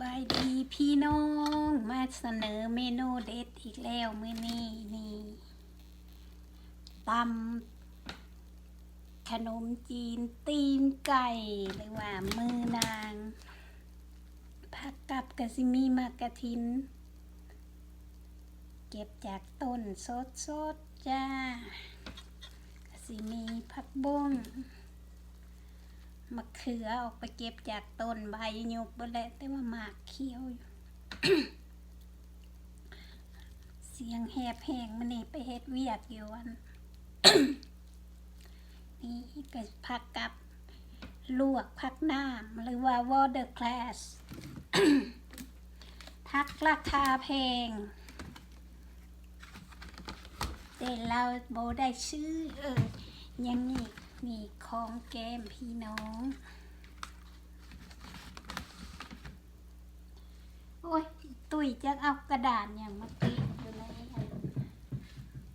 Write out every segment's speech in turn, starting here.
บายดีพี่น้องมาเสนอเมนูเด็ดอีกแล้วมื้อนี้นี่ตำขนมจีนตีนไก่หรือว่ามือนางผักกับกะซิมีมากระทิน เก็บจากต้นสดสดๆจ้ากะซิมีผักบุ้ง มะเขือออกไปเก็บจากต้นใบยกบแหละแต่ว่าหมากเขียวอยู่ เสียงแหบแหงมันนี่ไปเฮ็ดเวียกอยู่อันนี่ก็ผักกับลวกผักน้ำหรือว่า water class ผักราคาแพงแต่เราโบได้ชื่อเออยังนี่ มีของแก้มพี่น้อง โอ้ย ตุยจะเอากระดาษอย่างมาติดอยู่ในอัน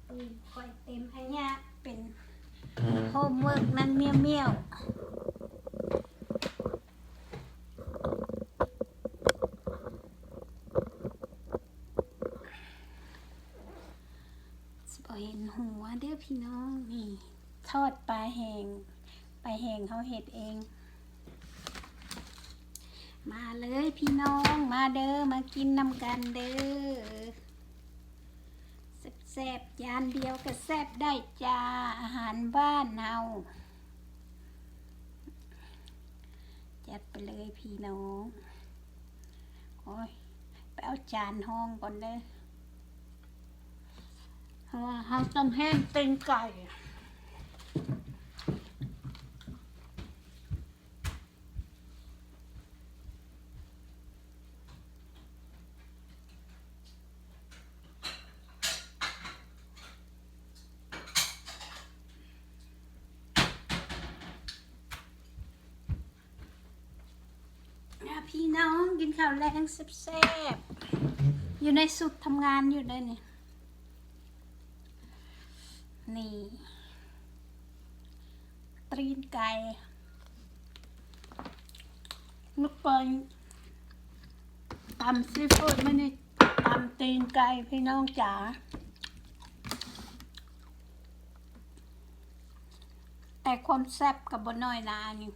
ตุยคอยเต็มอันเนี้ยเป็นโฮมเวิร์กนั่นเมียวเมียวเห็นหัวเด้อพี่น้องนี่ ทอดปลาแหงปลาแหงเขาเห็ดเอง มาเลยพี่น้องมาเด้อมากินนำกันเด้อแซ่บๆจานเดียวก็แซ่บได้จ้าอาหารบ้านเฮาจัดไปเลยพี่น้องโอ้ยไปเอาจานห้องก่อนเด้อเพราะว่าเขาต้องแห้งเต็งไก่ พี่น้องกินข้าวแรงแซ่บๆอยู่ในสุดทำงานอยู่เลยนี่นี่ตรีนไก่ลูกปอยตำซีฟู้ดไม่นี่ตำตีนไก่พี่น้องจ๋าแต่ความแซ่บกับบนน้อยนานี่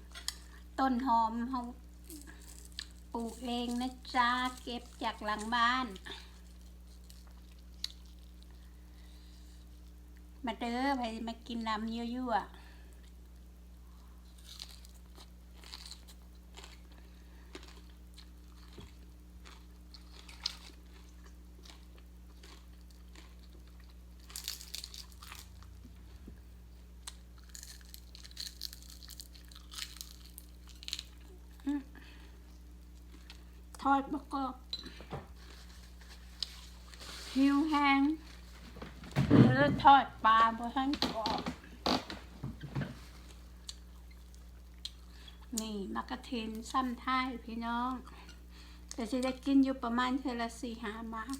ต้นหอมเขา ปลูกเองนะจ๊ะ เก็บจากหลังบ้าน มาเด้อไปมากินน้ำเยอะๆ ทอดประกอบหิวแห้งแล้วทอดปลาบนทั้งกรอบนี่มากระเทนซ้ำท้ายพี่น้อง แต่จะได้กินอยู่ประมาณเทละสี่หามาก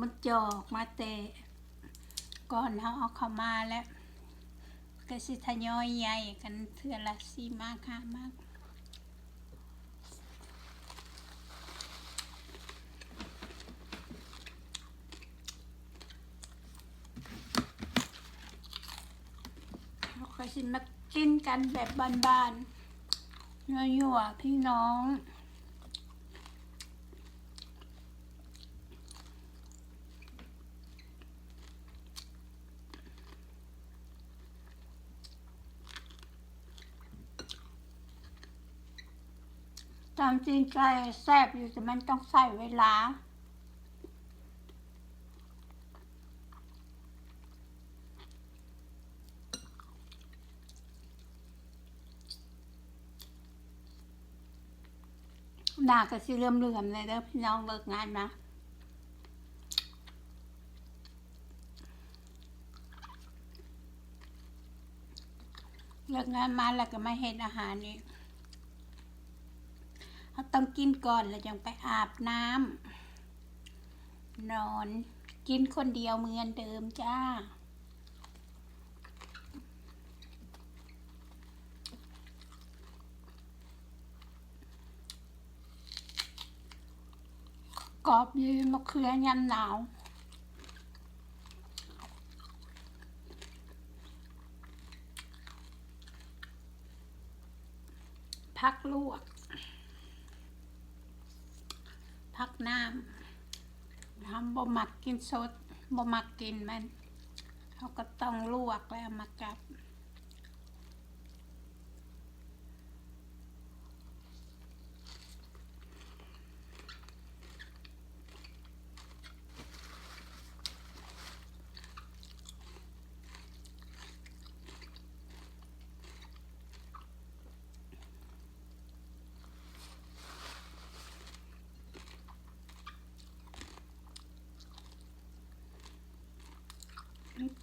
มันจอกมาแต่ก่อนเขาเอาเข้ามาแล้วก็สิทยอยใหญ่กันเทือละสี่มากห้ามาก เราเคย สิมากินกันแบบบานๆยั่วๆพี่น้องตามจริงใจแซ่บอยู่แต่มันต้องใส่เวลา หน้าก็สิเรื่มเลื่อมเลยเด้อพี่น้องเลิกงานมาเลิกงานมาแล้วก็มาเห็นอาหารนี่เขาต้องกินก่อนแล้วยังไปอาบน้ำนอน กินคนเดียวเหมือนเดิมจ้า กรอบยืมะเขือยำหนาว พักลวก พักน้ำทำบ่มักกินสดบ่มักกินมัน เขาก็ต้องลวกแล้วมากับ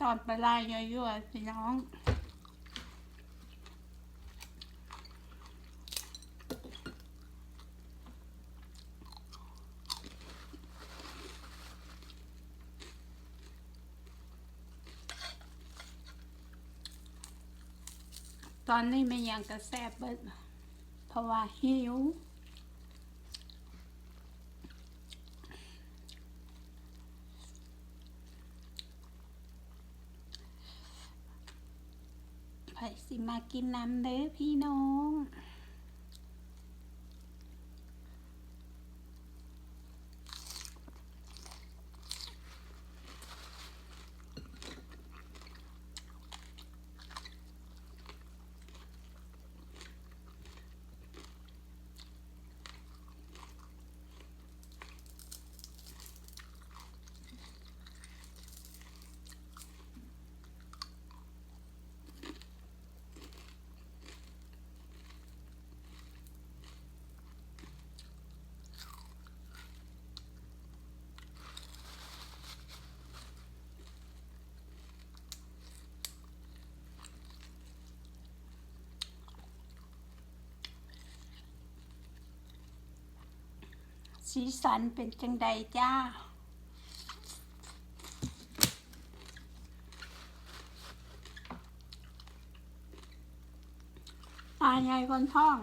ตอนไปลายยั่วๆพี่น้องตอนนี้ไม่ยังกระแซบเบิดเพราะว่าหิว ไผ สิมากินน้ำเด้อพี่น้อง สีสันเป็นจังใดจ้าตาใหญ่คนท้อง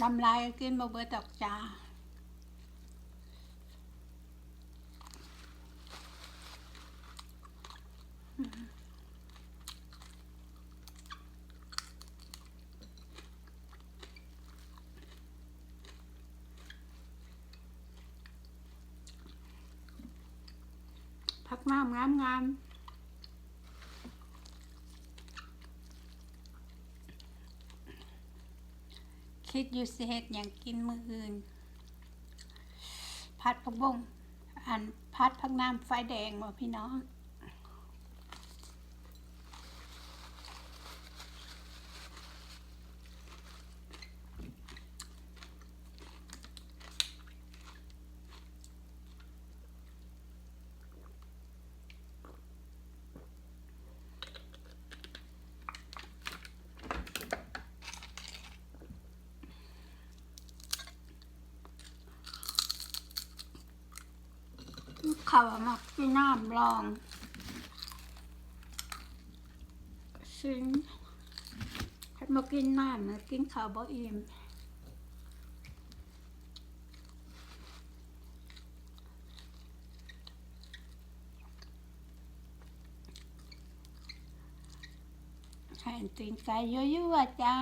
ทำลายก็กินบ่เบิดดอกจ้า งามงามงามคิดอยู่สิเฮ็ดอย่างกินมืออื่น พัดผักบงอันพัดผักน้ำไฟแดงบ่พี่น้อง เขาวมากินน้ำลองซึ่งให้มากินน้ำมากินข้าวบ่อิ่มแห่ตีนไก่ยั่วๆจ้า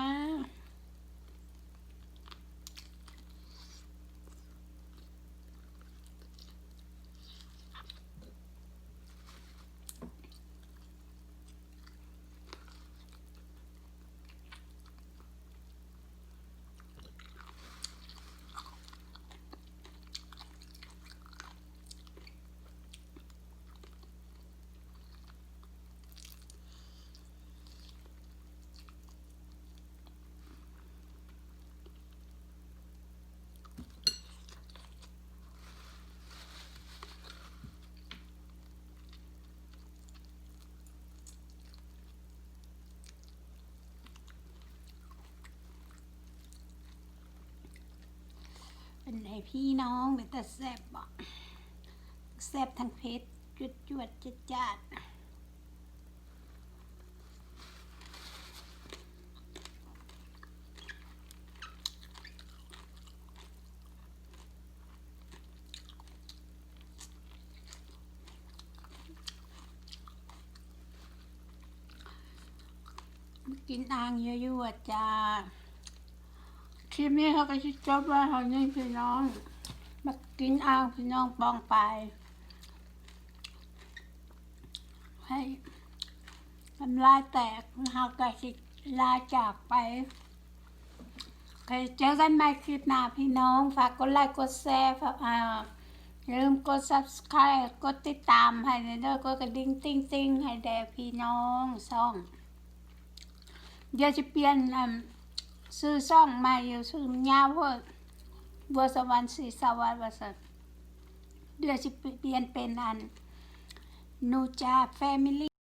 ไอพี่น้องเป็นแต่แซบบ่แซบทางเพชรจุดจวดจัดจัดกินอ่างเยอะๆจ้า คลิปนี้เขาก็ชิจบไว้เท่านี้พี่น้องมากินอ่าพี่น้องปองไป ให้ทำลายแตกเขาก็สิลาจากไปเคเจอกันใหม่คลิปหน้าพี่น้อง ฝากกดไลค์กดแชร์ฝากอ่าอย่าลืมกด subscribe กดติดตามให้เด้อกดกระดิ่งติ้งติ้งให้แด่พี่น้องซ่อง เดี๋ยวจะเปลี่ยนอืม ซื้อซ่องมาอยู่ซื้อยาวเวอร์บัวสวรรค์สีสวัสดิ์วสันเดี๋ยวจะเปลี่ยนเป็นอันนูจาแฟมิลี่